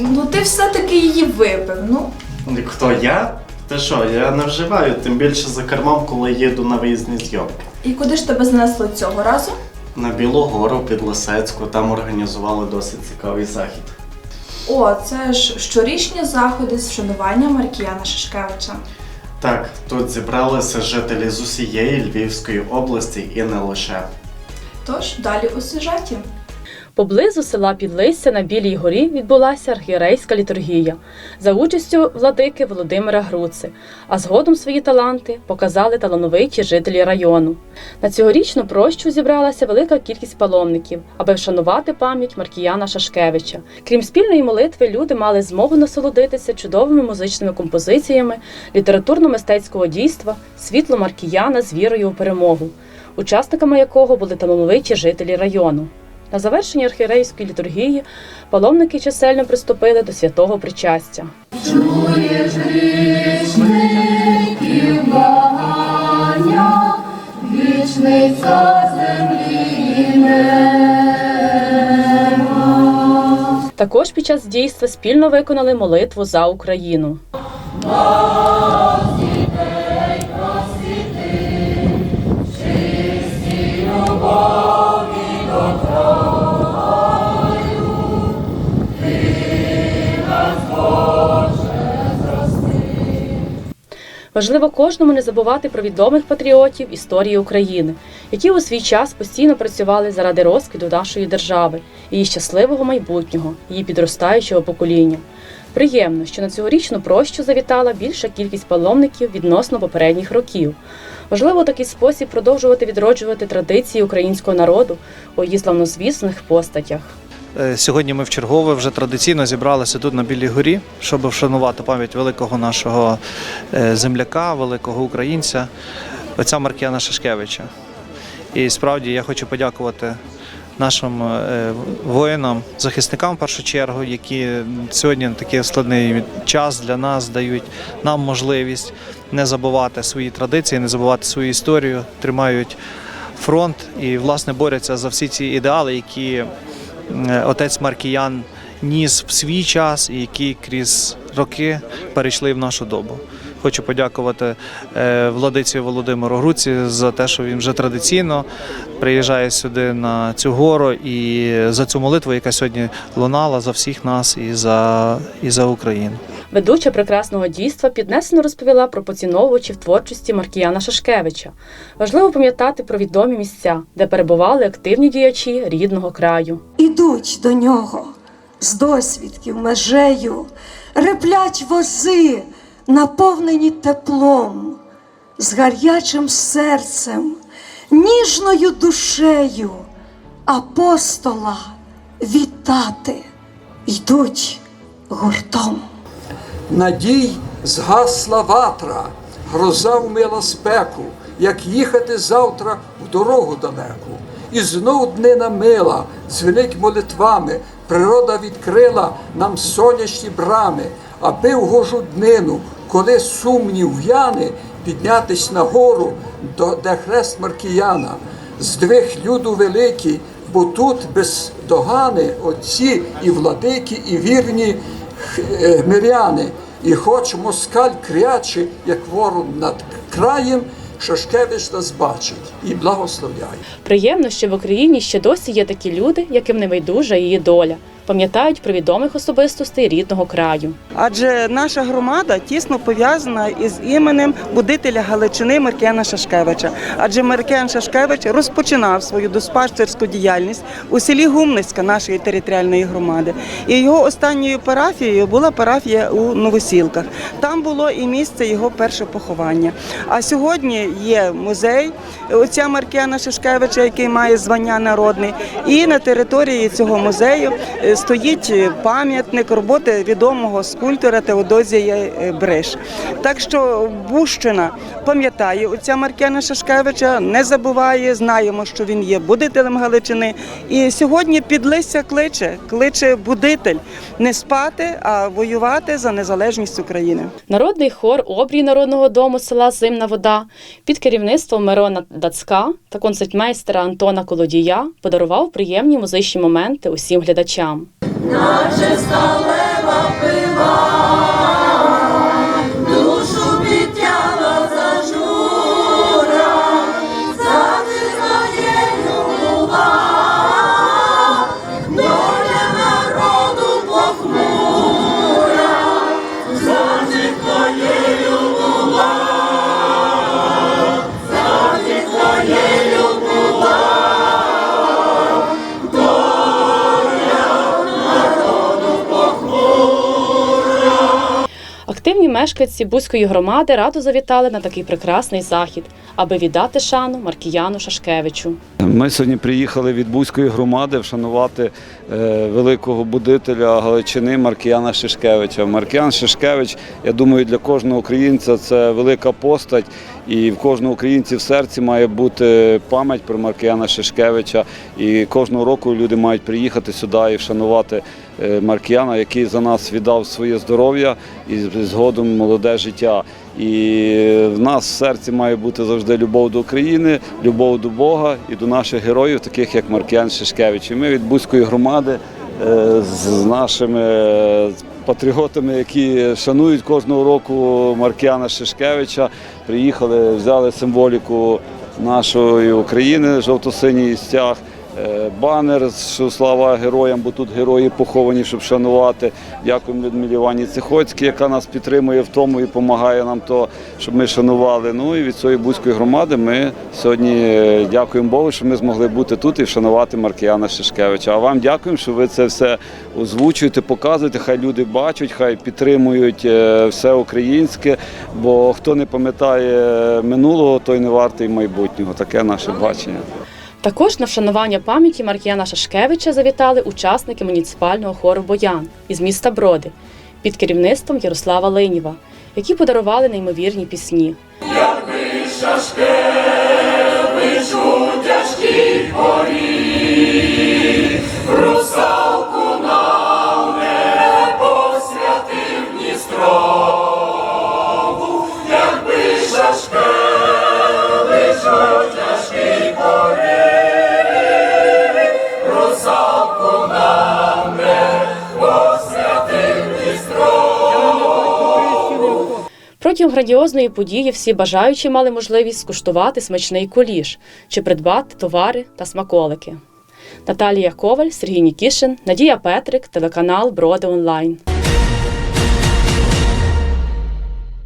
Ну ти все-таки її випив. Ну, Хто я? Ти що, я не вживаю, тим більше за кермом, коли їду на виїзні зйомки. і куди ж тебе занесло цього разу? На Білу гору під Лисецьку там організували досить цікавий захід. О, це ж щорічні заходи з вшанування Маркіяна Шишкевича. Так, тут зібралися жителі з усієї Львівської області і не лише. Тож далі у сюжеті. Поблизу села Підлисся на Білій горі відбулася архієрейська літургія за участю владики Володимира Груци, а згодом свої таланти показали талановиті жителі району. На цьогорічну прощу зібралася велика кількість паломників, аби вшанувати пам'ять Маркіяна Шашкевича. Крім спільної молитви, люди мали змогу насолодитися чудовими музичними композиціями літературно-мистецького дійства Світло Маркіяна з вірою у перемогу, учасниками якого були талановиті жителі району. На завершенні архієрейської літургії паломники чисельно приступили до святого причастя. Також під час дійства спільно виконали молитву за Україну. Важливо кожному не забувати про відомих патріотів історії України, які у свій час постійно працювали заради розквіту нашої держави, її щасливого майбутнього, її підростаючого покоління. Приємно, що на цьогорічну прощу завітала більша кількість паломників відносно попередніх років. Важливо у такий спосіб продовжувати відроджувати традиції українського народу у її славнозвісних постатях. Е, Сьогодні ми вчергове вже традиційно зібралися тут на Білій горі, щоб вшанувати пам'ять великого нашого е, земляка, великого українця, отця Маркіяна Шашкевича. І справді я хочу подякувати нашим е, воїнам, захисникам в першу чергу, які сьогодні такий складний час для нас дають нам можливість не забувати свої традиції, не забувати свою історію, тримають фронт і власне борються за всі ці ідеали, які отець Маркіян ніс в свій час і які крізь роки перейшли в нашу добу. Хочу подякувати е, владиці Володимиру Груці за те, що він вже традиційно приїжджає сюди на цю гору і за цю молитву, яка сьогодні лунала за всіх нас і за, і за Україну. Ведуча прекрасного дійства піднесено розповіла про поціновувачів творчості Маркіяна Шашкевича. Важливо пам'ятати про відомі місця, де перебували активні діячі рідного краю. Ідуть до нього з досвідків межею, реплять вози, наповнені теплом, з гарячим серцем, ніжною душею, апостола вітати йдуть гуртом. Надій згасла ватра, гроза вмила спеку, як їхати завтра в дорогу далеку. І знов днина мила, дзвенить молитвами, природа відкрила нам сонячні брами, аби в гожу днину, коли сумнів в'яне, піднятись на гору, де хрест Маркіяна, здвиг люду великий, бо тут без догани отці і владики, і вірні х- е. І хоч москаль кряче, як ворон над краєм, Шашкевич нас бачить і благословляє. Приємно, що в Україні ще досі є такі люди, яким не байдужа її доля, пам'ятають про відомих особистостей рідного краю. Адже наша громада тісно пов'язана із іменем будителя Галичини Маркіяна Шашкевича. Адже Маркіян Шашкевич розпочинав свою дуспашцерську діяльність у селі Гумницька нашої територіальної громади. І його останньою парафією була парафія у Новосілках. Там було і місце його перше поховання. А сьогодні є музей отця Маркіяна Шашкевича, який має звання народний. І на території цього музею е, стоїть пам'ятник роботи відомого скульптора Теодозія е, Бриш. Так що Бущина пам'ятає отця Маркіяна Шашкевича, не забуває, знаємо, що він є будителем Галичини. І сьогодні підлися кличе, кличе будитель не спати, а воювати за незалежність України. Народний хор обрій народного дому села Зимна Вода під керівництвом Мирона Дацька та концертмейстера Антона Колодія подарував приємні музичні моменти усім глядачам. Наче сталева Активні мешканці Бузької громади радо завітали на такий прекрасний захід, аби віддати шану Маркіяну Шашкевичу. Ми сьогодні приїхали від Бузької громади вшанувати е, великого будителя Галичини Маркіяна Шишкевича. Маркіян Шишкевич, я думаю, для кожного українця це велика постать, і в кожного українця в серці має бути пам'ять про Маркіяна Шишкевича. І кожного року люди мають приїхати сюди і вшанувати Маркіяна, який за нас віддав своє здоров'я і згодом молоде життя. І в нас в серці має бути завжди любов до України, любов до Бога і до наших героїв, таких як Маркіян Шишкевич. І ми від Бузької громади е, з нашими е, патріотами, які шанують кожного року Маркіяна Шишкевича, приїхали, взяли символіку нашої України, жовто-синій стяг. Е, Банер, що слава героям, бо тут герої поховані, щоб шанувати. Дякуємо Людмилі Івані Цихоцькій, яка нас підтримує в тому і допомагає нам то, щоб ми шанували. Ну і від цієї бузької громади ми сьогодні е, дякуємо Богу, що ми змогли бути тут і вшанувати Маркіяна Шишкевича. А вам дякуємо, що ви це все озвучуєте, показуєте. Хай люди бачать, хай підтримують е, все українське. Бо хто не пам'ятає минулого, той не вартий майбутнього. Таке наше бачення. Також на вшанування пам'яті Маркіяна Шашкевича завітали учасники муніципального хору Боян із міста Броди під керівництвом Ярослава Линіва, які подарували неймовірні пісні. Протягом грандіозної події всі бажаючі мали можливість скуштувати смачний куліш чи придбати товари та смаколики. Наталія Коваль, Сергій Нікішин, Надія Петрик, телеканал Броди Онлайн.